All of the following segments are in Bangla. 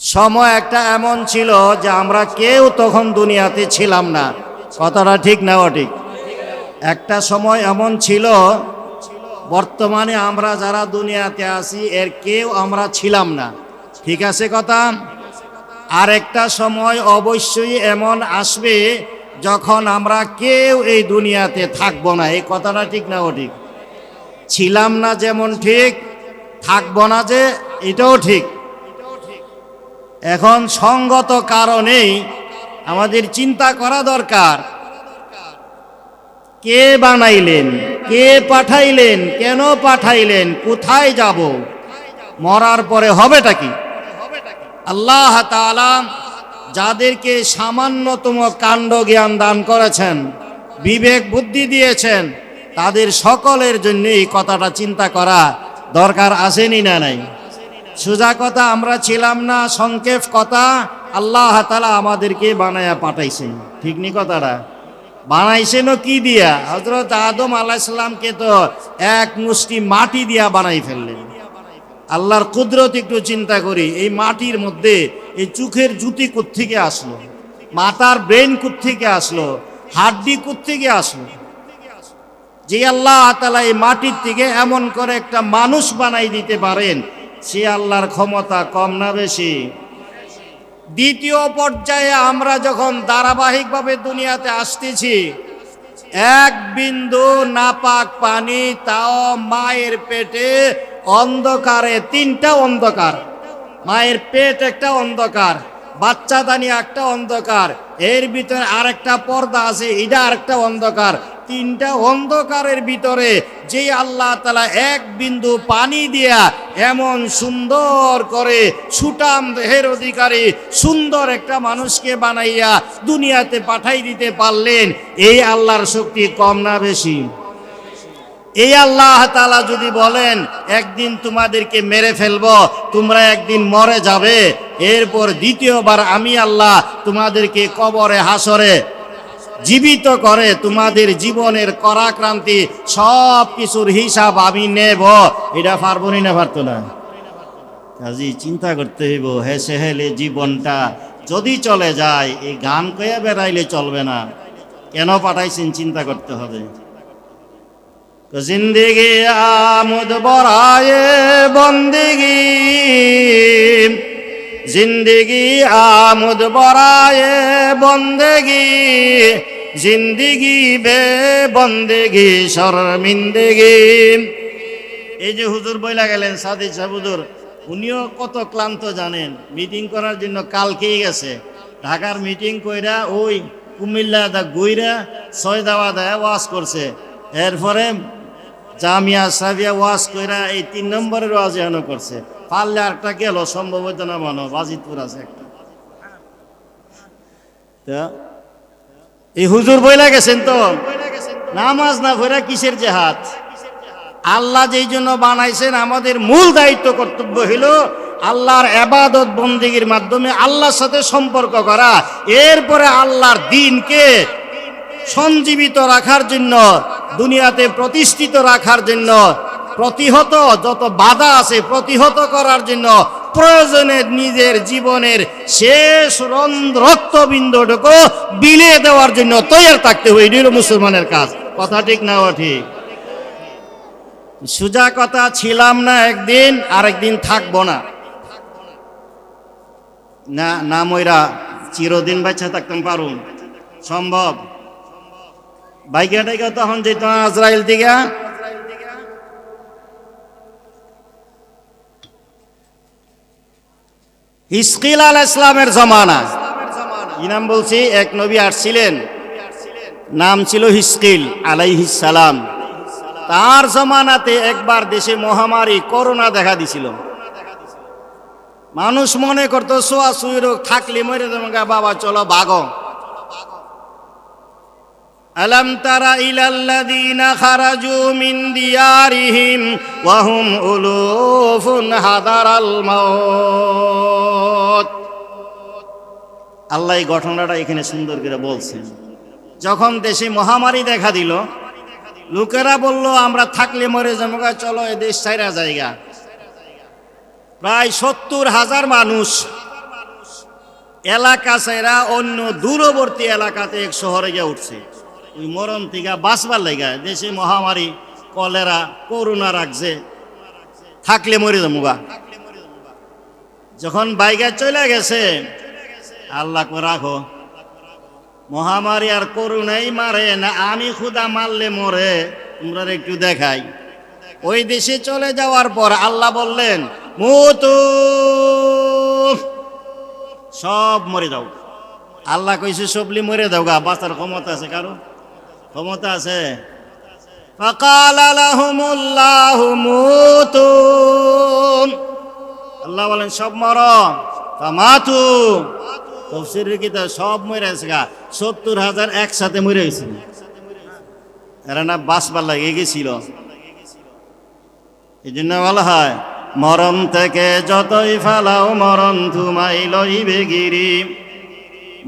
সময় একটা এমন ছিল যে আমরা কেউ তখন দুনিয়াতে ছিলাম না। কথাটা ঠিক না ঠিক একটা সময় এমন ছিল, বর্তমানে আমরা যারা দুনিয়াতে আছি, এর কেউ আমরা ছিলাম না। ঠিক আছে কথা? আর একটা সময় অবশ্যই এমন আসবে যখন আমরা কেউ এই দুনিয়াতে থাকব না। এই কথাটা ঠিক না ঠিক ছিলাম না যেমন ঠিক, থাকব না যে, এটাও ঠিক। এখন সঙ্গত কারণেই আমাদের চিন্তা করা দরকার। কে বানাইলেন, কে পাঠাইলেন, কেন পাঠাইলেন, কোথায় যাব, মরার পরে হবেটা কি? আল্লাহ যাদেরকে সামান্যতম কাণ্ড জ্ঞান দান করেছেন, বিবেক বুদ্ধি দিয়েছেন, তাদের সকলের জন্য এই কথাটা চিন্তা করা দরকার আসেনি না নাই? সোজা কথা, আমরা ছিলাম না, সংক্ষেপ কথা, আল্লাহ তালা আমাদেরকে বানায়া পাঠাইছেন। ঠিক নি কথাটা? বানাইছেনও কি দিয়া? হজরত আদম আলাইসাল্লামকে তো এক মুষ্টি মাটি দিয়া বানাই ফেললেন। আল্লাহর কুদরত একটু চিন্তা করি, এই মাটির মধ্যে এই চোখের জুতি কোত্থেকে আসলো? মাথার ব্রেন কোত্থেকে আসলো? হাড্ডি কোত্থেকে আসলো? যে আল্লাহ তালা এই মাটির থেকে এমন করে একটা মানুষ বানাই দিতে পারেন সে আল্লাহর ক্ষমতা কম না বেশি। দ্বিতীয় পর্যায়ে আমরা যখন ধারাবাহিকভাবে দুনিয়াতে আসতেছি, এক বিন্দু নাপাক পানি, তাও মায়ের পেটে অন্ধকারে, তিনটা অন্ধকার। মায়ের পেট একটা অন্ধকার, বাচ্চা দানি একটা অন্ধকার, এর ভিতরে আরেকটা পর্দা আছে, এটা আরেকটা অন্ধকার। তিনটা অন্ধকারের ভিতরে যে আল্লাহ তালা এক বিন্দু পানি দিয়া এমন সুন্দর করে সুটাম দেহের অধিকারী, সুন্দর একটা মানুষকে বানাইয়া দুনিয়াতে পাঠাই দিতে পারলেন, এই আল্লাহর শক্তি কম না বেশি? এই আল্লাহ তালা যদি বলেন, একদিন তোমাদেরকে মেরে ফেলব, তোমরা একদিন মরে যাবে, এরপর দ্বিতীয়বার আমি আল্লাহ তোমাদেরকে কবরে হাসরে জীবিত করে তোমাদের জীবনের করাক্রান্তি সব কিছুর হিসাব আমি নেব। এটা পারবনি না পারতো না। কাজী চিন্তা করতে হইব, হেসে হেলে জীবনটা যদি চলে যায়, এই গান কয়ে বেড়াইলে চলবে না। কেন পাঠাইছেন চিন্তা করতে হবে। জিন্দিগি আমুদ বরায়ে বন্দিগি জিন্দিগি আমুদ বরায়ে বন্দেগি, জিন্দিগি বে বন্দেগি, শর্মিন্দেগি। এই যে হুজুর বইলা গেলেন সাদি সাহেব উনিও কত ক্লান্ত জানেন, মিটিং করার জন্য কালকেই গেছে। ঢাকার মিটিং কইরা ওই কুমিল্লা দা গইরা ছয় দাওয়া দেয় ওয়াজ করছে। এরপরে জামিয়া সাবিয়া ওয়াজ কইরা এই তিন নম্বরের ওয়াজ এখনও করছে। পারলে আরেকটা গেল, সম্ভব হইতো না মনো বাজিতপুর আছে একটা। এই হুজুর বইলা গেছেন তো? নামাজ না ভরা কিসের জেহাদ? আল্লাহ যেই জন্য বানাইছেন, আমাদের মূল দায়িত্ব, কর্তব্য হইল আল্লাহর এবাদত বন্দিগির মাধ্যমে আল্লাহর সাথে সম্পর্ক করা। এরপরে আল্লাহর দিনকে সঞ্জীবিত রাখার জন্য, দুনিয়াতে প্রতিষ্ঠিত রাখার জন্য প্রতিহত, যত বাধা আছে প্রতিহত করার জন্য প্রয়োজনে নিজের জীবনের শেষ রক্তবিন্দুটুকু বিলিয়ে দেওয়ার জন্য তৈরি থাকতে হবে। এটিও মুসলমানের কাজ। কথা ঠিক না ঠিক সুজা কথা, ছিলাম না একদিন, আরেকদিন থাকব না। না না ময়রা চিরদিন বাচ্চা থাকতাম পারুন সম্ভব? বাইকে তখন যেত আজরাইল দিকে হিসকিল আল ইসলামের জমানা। কি নাম বলছি, এক নবী আসছিলেন। নাম ছিল হিসকিল সালাম। তার জমানাতে একবার দেশে মহামারী, করোনা দেখা দিছিল। মানুষ মনে করতো সোয়া সুই রোগ থাকলে মরে তোমাকে বাবা, চলো ভাগো ألم تر إلى الذين خرجوا من ديارهم وهم ألوف حذر الموت আল্লাহ এই ঘটনাটা এখানে সুন্দর করে বলছেন যখন দেশে মহামারী দেখা দিল লোকেরা বলল আমরা থাকলে মরে যাবো গা, চলো এ দেশ ছাইরা জায়গা প্রায় সত্তর হাজার মানুষ এলাকা সেরা অন্য দূরবর্তী এলাকাতে এক শহরে গিয়ে উঠছে ওই মরণ থেকে বাঁচবার লেগা দেশে মহামারী, কলেরা করোনা রাখছে। থাকলে মরে যাব যখন বাইকে চলে গেছে, আল্লাহ রাখো। মহামারী আর করুণাই মারে না, আমি খুদা মারলে মরে। তোমরা একটু দেখাই। ওই দেশে চলে যাওয়ার পর আল্লাহ বললেন সব মরে যাও। আল্লাহ কইছে, সবলি মরে দাও গা বাঁচার ক্ষমতা আছে কারও? ক্ষমতা আছে? আল্লাহ বলেন সব মরম মাতু তফসিরের কিতা সব মরে আছে গা। সত্তর হাজার একসাথে মরে গেছে। এরা না বাসবার লাগিয়ে গেছিল। এই জন্য বলা হয় মরণ থেকে যতই ফালাও মরণ ধুমাই লইবে গিরি।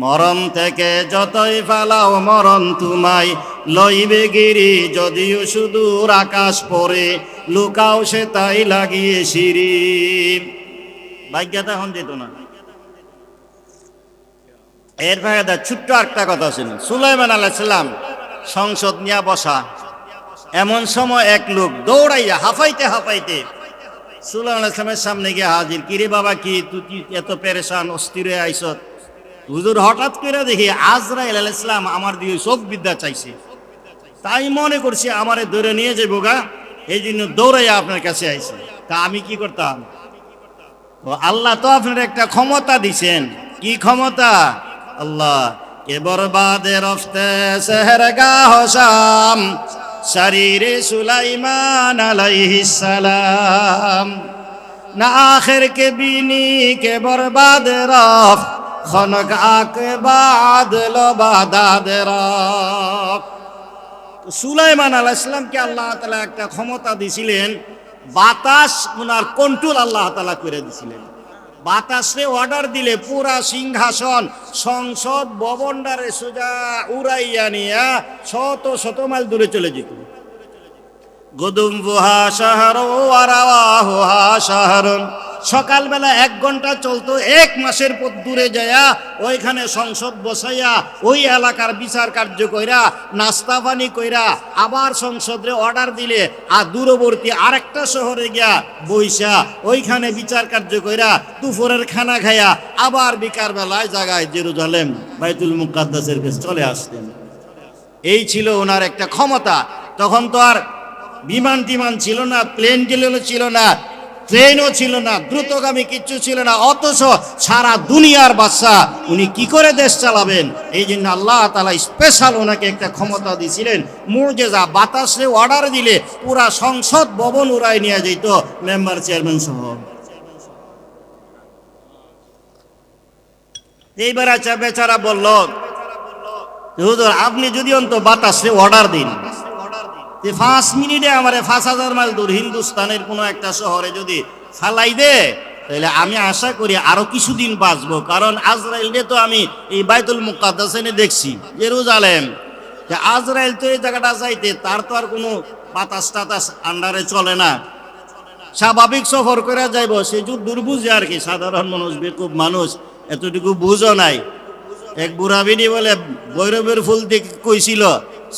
মরণ থেকে যতই ফালাও মরণ তুমাই লইবে গিরি, যদিও সুদূর আকাশ পরে, লুকাও সে তাই লাগিয়ে সিঁড়ি। ভাগ্যতা হন যেত না। এর ফায়দা ছোট্ট একটা কথা ছিল। সুলাইমান আলাইসাল্লাম সংসদ নিয়ে বসা। এমন সময় এক লোক দৌড়াইয়া হাফাইতে হাফাইতে সুলাইমান আলাইসলামের সামনে গিয়ে হাজির, কিরে বাবা কি, তুই এত পেরেশান, অস্থির হয়ে আইসত? হুজুর হঠাৎ করে দেখি, আজরাইল আলাইসলাম আমার দিয়ে চোখ বিদ্যা চাইছে। তাই মনে করছি আমারে দৌড়ে নিয়ে যাব গা। এই জন্য দৌড়াইয়া আপনার কাছে আইছি। তা আমি কি করতাম? তো আল্লাহ তো আপনার একটা ক্ষমতা দিছেন। কি ক্ষমতা? আল্লাহ, কে বরবাদে রফতে সেহর গাহসাম শরীরে সুলাইমান আলাইহিস সালাম। না আখের কে বিনি কে বরবাদ রফ, খনক আকে বাদ লো বাদাদ রফ। সুলাইমান আলাহ ইসলামকে আল্লাহ তালা একটা ক্ষমতা দিছিলেন, বাতাস ওনার কন্ট্রোল আল্লাহ তালা করে দিছিলেন। বাতাসে অর্ডার দিলে পুরা সিংহাসন, সংসদ ভবনডারে সোজা উড়াইয়া নিয়া শত শত মাইল দূরে চলে যেত। গদুম বুহা শাহর ওয়ারাওয়াহুহা শাহরন। সকালবেলা এক ঘণ্টা চলতো, এক মাসের পর দূরে যায়া ওইখানে সংসদ বসাইয়া ওই এলাকার বিচার কার্য কইরা, নাস্তা পানি কইরা আবার সংসদে অর্ডার দিলে আর দূরবর্তী আরেকটা শহরে গিয়া বইসা, ওইখানে বিচার কার্য কইরা দুপুরের খানা খায়া আবার বিকার বেলায় জাগায় জেরুজালেম, বাইতুল মুকাদ্দাসের কাছে চলে আসতেন। এই ছিল ওনার একটা ক্ষমতা। তখন তো আর বিমান টিমান ছিল না, প্লেন টেলেনও ছিল না ট্রেনও ছিল না, দ্রুতগামী কিচ্ছু ছিল না, অথচ সারা দুনিয়ার বাচ্চা উনি কি করে দেশ চালাবেন? এই জন্য আল্লাহ তালা স্পেশাল ওনাকে একটা ক্ষমতা দিয়েছিলেন। মুরজেজা বাতাসে অর্ডার দিলে পুরা সংসদ ভবন উড়ায় নিয়ে যেত মেম্বার চেয়ারম্যান সহ। এইবার আচ্ছা বেচারা বলল আপনি যদি অন্ত বাতাসে অর্ডার দিন। যে পাঁচ মিনিটে আমার পাঁচ হাজার মাইল দূর হিন্দুস্তানের কোনো একটা শহরে যদি ফালাই দে, তাহলে আমি আশা করি আরও কিছুদিন বাঁচবো। কারণ আজরাইলকে তো আমি এই বাইতুল মুকাদ্দাসেনে দেখছি। জেরুজালেম, যে আজরাইল তো এই জায়গাটা চাইতে তার তো আর কোনো বাতাস টাতাস আন্ডারে চলে না। স্বাভাবিক সফর করে যাইব, সে যুদ্ধ বুঝে আর কি, সাধারণ মানুষ, বেকুব মানুষ, এতটুকু বুঝো নাই। এক বুড়া বিনি বলে বৈরবের ফুল দেখে কইছিল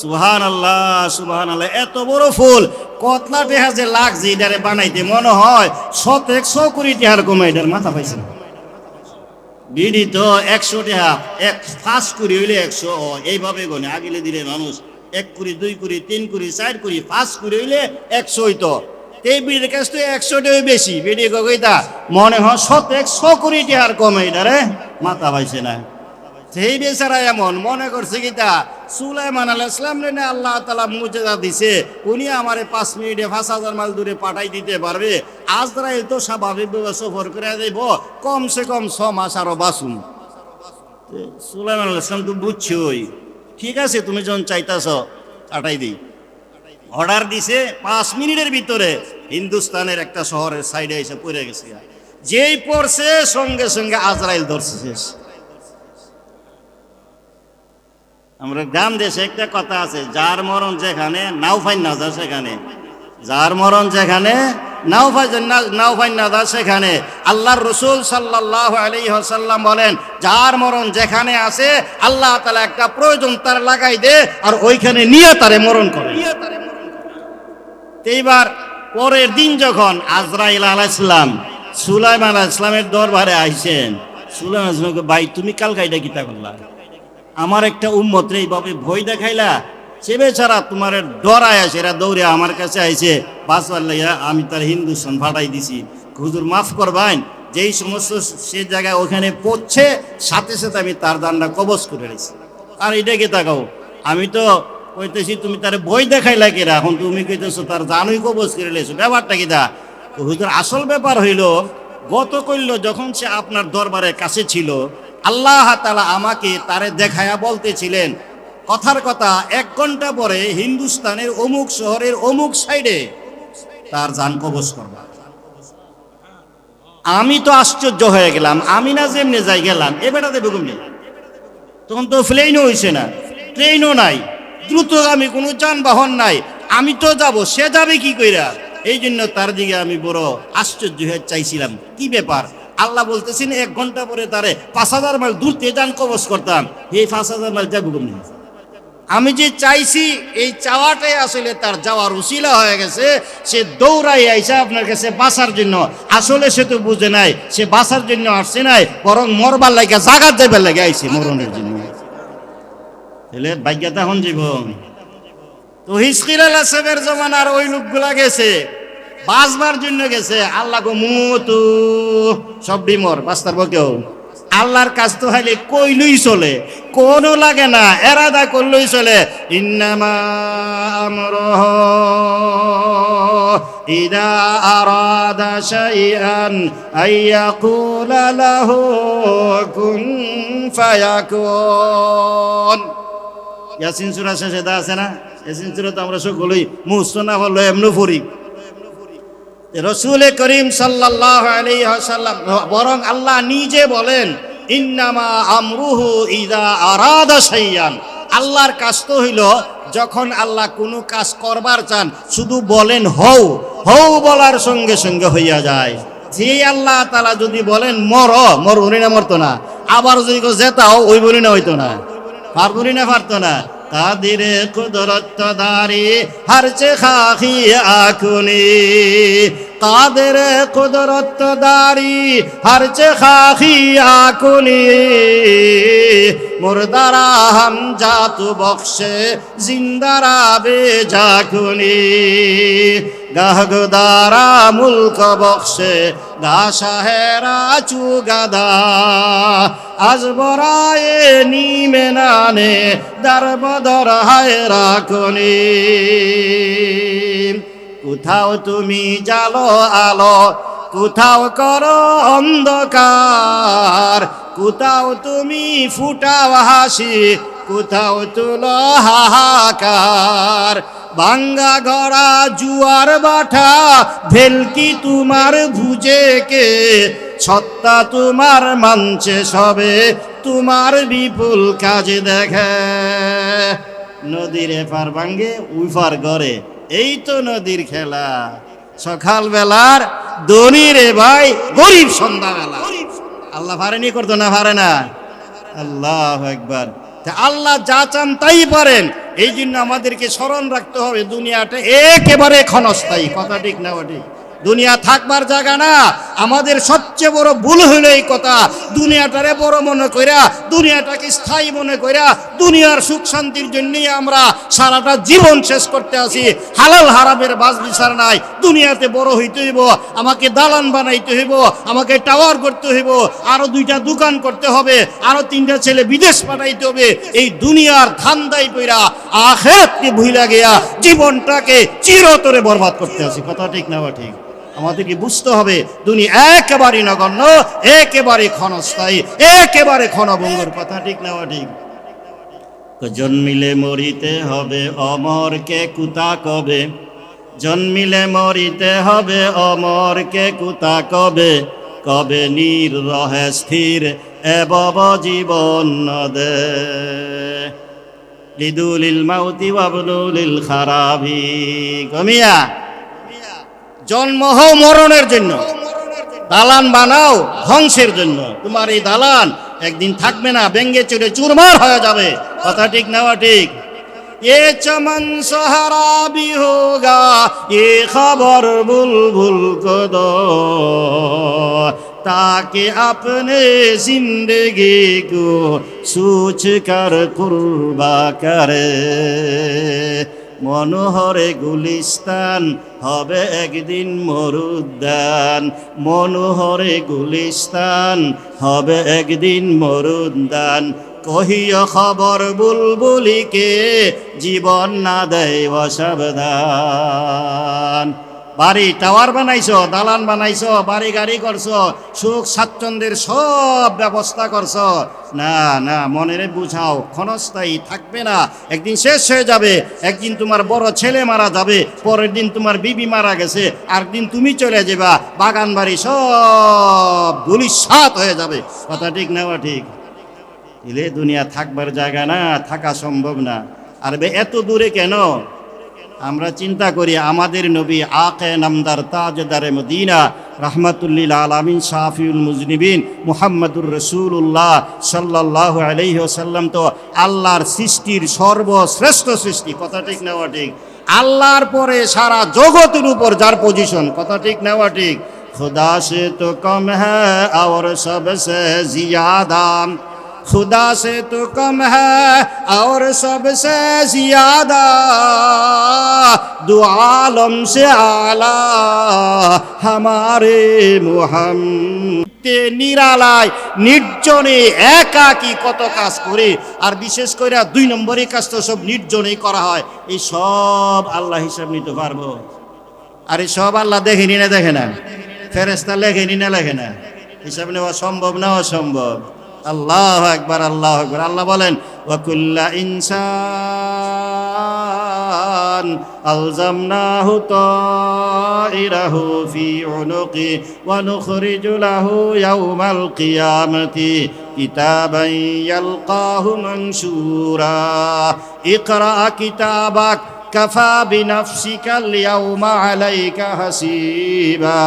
সুহান আল্লাহ সুহান আল্লাহ এত বড় ফুল কতলা টেহা যে লাগছে এটারে বানাইতে মনে হয়, শত একশো কোটি টেহার কমে এটার মাথা পাইছে না। বিড়ি তো একশো টেহা, এক পাঁচ কুড়ি হইলে একশো, এইভাবে গনে আগিলে দিলে মানুষ এক কুড়ি, দুই কুড়ি, তিন কুড়ি, চার কুড়ি, পাঁচ কুড়ি হইলে একশো হইতো। এই বিড়ির কাছ থেকে একশো টাকা বেশি, বিড়ি গগৈতা মনে হয় শত একশো কোটি টেহার কমে এটারে মাথা পাইছে না। সেই বেচারা এমন, মনে করছে কি তা সুলাইমান আলাহ ইসলাম রে আল্লাহ তালা মুজেদা দিছে। উনি আমারে পাঁচ মিনিটে পাঁচ হাজার মাইল দূরে পাঠাই দিতে পারবে। আজরাইল তো স্বাভাবিকভাবে সফর করে যাইব। কমসে কম ছ মাস আরও বাসুন সুলাইমান আলাহ ইসলাম তো বুঝছই ঠিক আছে, তুমি যখন চাইতাছ, পাঠাই দিই। অর্ডার দিছে পাঁচ মিনিটের ভিতরে। হিন্দুস্তানের একটা শহরের সাইডে এসে পড়ে গেছে। যেই পড়ছে, সঙ্গে সঙ্গে আজরাইল ধরছে শেষ। আমরা গ্রাম দেশে একটা কথা আছে, যার মরণ যেখানে, নাও ফাইন না যা সেখানে। যার মরণ যেখানে নাওফাইনাদা সেখানে। আল্লাহর রসুল সাল্লাহ আলী সাল্লাম বলেন, যার মরণ যেখানে আছে, আল্লাহ তালা একটা প্রয়োজন তার লাগাই দে, আর ওইখানে নিয়ে তারে মরণ করে। এইবার পরের দিন যখন আজরাইল আলাইসলাম সুলাইম আলাহ ইসলামের দরবারে আইসেন সুলাইম আলাইসলামকে ভাই, তুমি কাল গাইডা গীতা করলা? আমার একটা উম্মত রে এইভাবে ভয় দেখাইলা। সে বেচারা তোমার ডরায় আসে, এরা দৌড়ে আমার কাছে আইছে, বাঁচবার লাইয়া আমি তার হিন্দুস্তান ফাটাই দিছি। হুজুর, মাফ করবেন যেই সমস্ত সে জায়গায় ওখানে পড়ছে, সাথে সাথে আমি তার দানটা কবজ করে রেছি আর এটা কি তাকাও? আমি তো কইতেছি, তুমি তার বই দেখাইলা কিরা? এখন তুমি কইতেছো, তার জানুই কবজ করে লেছো ব্যাপারটা কি দা হুজুর, আসল ব্যাপার হইল, গত কইল যখন সে আপনার দরবারের কাছে ছিল আল্লাহ তালা আমাকে তারে দেখায়া বলতেছিলেন, কথার কথা এক ঘণ্টা পরে হিন্দুস্তানের অমুক শহরের অমুক সাইডে তার যান কবজ করবা। আমি তো আশ্চর্য হয়ে গেলাম, আমি না যেমনি যাই গেলাম, এ বেটাতে বেগুম নেই। তখন তো প্লেনও হইছে না ট্রেনও নাই, দ্রুতগামী কোনো যানবাহন নাই, আমি তো যাব, সে যাবে কি কইরা? এই জন্য তার দিকে আমি বড় আশ্চর্য হয়ে চাইছিলাম, কি ব্যাপার? আল্লাহ বলতেছেন, এক ঘণ্টা পরে তারে পাঁচ হাজার মাইল দূর থেকে যান কবচ করতাম। এই পাঁচ হাজার মাইল যাব কেমনি? আমি যে চাইছি, এই চাওয়াটাই আসলে তার যাওয়ার উশিলা হয়ে গেছে। সে দৌড়াই আইসা আপনার কাছে বাঁচার জন্য। আসলে সে তো বুঝে নাই, সে বাঁচার জন্য আসছে নাই, বরং মরবার লাগে জাগাত যাইবার লাগে আইছে মরণের জন্য। তাহলে ভাগ্যতা হন জীবন। তো হিসকির আল্লাহ সাহেবের জমানার ওই লোকগুলা গেছে। বাঁচবার জন্য গেছে। আল্লাহ গো, মুতু, সব বিমর বাঁচতার কেউ? আল্লাহর কাজ তো হাইলে কইলই চলে, কোনো লাগে না, এরাদা করলই চলে। ইন্নামা ইয়াসিন সূরা শেষে দা আছে না? ইয়াসিন সূরা তো আমরা সকলেই মুস্ত না হলো এমনি পড়ি রসুল করিম সাল্লাহ বরং আল্লাহ নিজে বলেন, ইন্নামা আমরুহু ইদা আরাদা সাইয়ান আল্লাহর কাজ তো হইল, যখন আল্লাহ কোনো কাজ করবার চান, শুধু বলেন, হও। হও বলার সঙ্গে সঙ্গে হইয়া যায়। যে আল্লাহ তালা যদি বলেন, মর মর উনি না, মরতো না। আবার যদি জেতাও, ওই বলি না হইতো না। পারবনি না, পারতো না। কাদির কুদরত হারছে খাখি আকুনি কাদের কুদরত হারছে খাখি আকুনি মুরদারা হাম জাতু বক্সে, জিন্দারা বে জাকুনি গাহগদারা মুলক বক্সে গা সাহেরা চুগাদা। আজ বরায়ে নিমে নানে দার বদর হায় রাখনি। কোথাও তুমি জালো আলো, কোথাও করো অন্ধকার। কোথাও তুমি ফুটাও হাসি, কোথাও তুলো হাহাকার। বাঙ্গা গড়া জুয়ার বাঠা ভেলকি তোমার ভুজে কে? সত্তা তোমার মানছে সবে তোমার বিপুল কাজে দেখে। নদীর এপার ভাঙ্গে উইফার গড়ে এই তো নদীর খেলা। সকাল বেলার দনি রে ভাই গরিব সন্ধ্যাবেলা। আল্লাহ পারেনি করতো না পারে না? আল্লাহ একবার আল্লাহ যা চান তাই পারেন। এই জন্য আমাদেরকে স্মরণ রাখতে হবে, দুনিয়াটা একেবারে ক্ষণস্থায়ী। কথা ঠিক না ঠিক? দুনিয়া থাকবার জায়গা না। আমাদের সবচেয়ে বড় ভুল হইল এই কথা। দুনিয়াটারে বড় মনে কইরা, দুনিয়াটাকে স্থায়ী মনে কইরা, দুনিয়ার সুখ শান্তির জন্যই আমরা সারাটা জীবন শেষ করতে আসি হালাল হারামের বাস বিচার নাই। দুনিয়াতে বড় হইতে হইব, আমাকে দালান বানাইতে হইব, আমাকে টাওয়ার করতে হইব, আরও দুইটা দোকান করতে হবে, আরও তিনটা ছেলে বিদেশ পাঠাইতে হবে। এই দুনিয়ার ধান্দাই কইরা আখেরাতকে ভুইলা গিয়া জীবনটাকে চিরতরে বরবাদ করতে আসি কথা ঠিক না বা ঠিক? আমাদেরকে বুঝতে হবে, দুনিয়া একেবারে নগণ্য, একেবারে ক্ষণস্থায়ী, একেবারে ক্ষণভঙ্গুর কথা, ঠিক না বা ঠিক? জন্মিলে মরিতে হবে অমরকে কুতা কবে? জন্মিলে মরিতে হবে অমরকে কুতা কবে? কবে নীর রহে স্থির এবব জীবন নদে? লিদুলিল মাউতি বাবলুলিল খারাবি। গমিয়া জন্ম হও মরণের জন্য। দালান বানাও ধ্বংসের জন্য। তোমার এই দালান একদিন থাকবে না ব্যঙ্গে চড়ে চুরমার হয়ে যাবে। কথা ঠিক নেওয়া ঠিক? এ চমন সহারা বিহোগা, এ খবর ভুল ভুল কদ তাকে আপনি জিন্দগি কো সোচ কর কুরবা করে। মনোহরে গুলিস্তান, হবে একদিন মরুদ্যান। মনোহরে গুলিস্তান, হবে একদিন মরুদ্যান। কহিও খবর বুলবুলিকে, জীবন না দেয় অসাবধান। বাড়ি টাওয়ার বানাইছো, দালান বানাইছো, বাড়ি গাড়ি করছ, সুখ স্বাচ্ছন্দ্যের সব ব্যবস্থা করছ। না না, মনের বুঝাও, ক্ষণস্থায়ী থাকবে না। একদিন শেষ হয়ে যাবে, একদিন তোমার বড় ছেলে মারা যাবে, পরের দিন তোমার বিবি মারা গেছে, আর দিন তুমি চলে যাবা, বাগান বাড়ি সব ধুলিসাত হয়ে যাবে। কথা ঠিক নেওয়া ঠিক? এলে দুনিয়া থাকবার জায়গা না, থাকা সম্ভব না। আর এত দূরে কেন? আমরা চিন্তা করি আমাদের নবী আকে নামদার তাজদারে মদিনা রহমতুল্লিল আলমিন শাফিউল মুজনিবিন মুহাম্মদুর রসুল্লাহ সাল্লাহ আলহি সাল্লাম তো আল্লাহর সৃষ্টির সর্বশ্রেষ্ঠ সৃষ্টি। কথা ঠিক নেওয়া ঠিক? আল্লাহর পরে সারা জগতের উপর যার পজিশন কথা ঠিক নেওয়া ঠিক? খুদা সে তো কম হ্যাঁ আর সবসে জিয়াদা खुदा से तो कम है और सबसे ज्यादा दो आलम से आला हमारे मुहम নিরালায় নির্জনে একাকি কত কাজ করে আর বিশেষ করে দুই নম্বরের কাজ তো সব নির্জনেই করা হয় এই সব আল্লাহ হিসাব নিতে পারবো আর এই সব আল্লাহ দেখেনি না দেখে না ফেরেস্তা লেখেনি না লেখে না হিসাব নেওয়া সম্ভব না অসম্ভব আল্লাহ একবার আল্লাহ একবার আল্লাহ বলেন ওয়াকুল্লা ইনসান আলজামনাহু তাইরাহু ফি উনুকি ওয়া নুখরিজু লাহু ইয়াউমাল কিয়ামাতি ইয়ালকাহু মানশুরা। ইকরা কিতাবাক, কাফা বিনাফসিকা আল ইয়াউমা আলাইকা হাসিবা।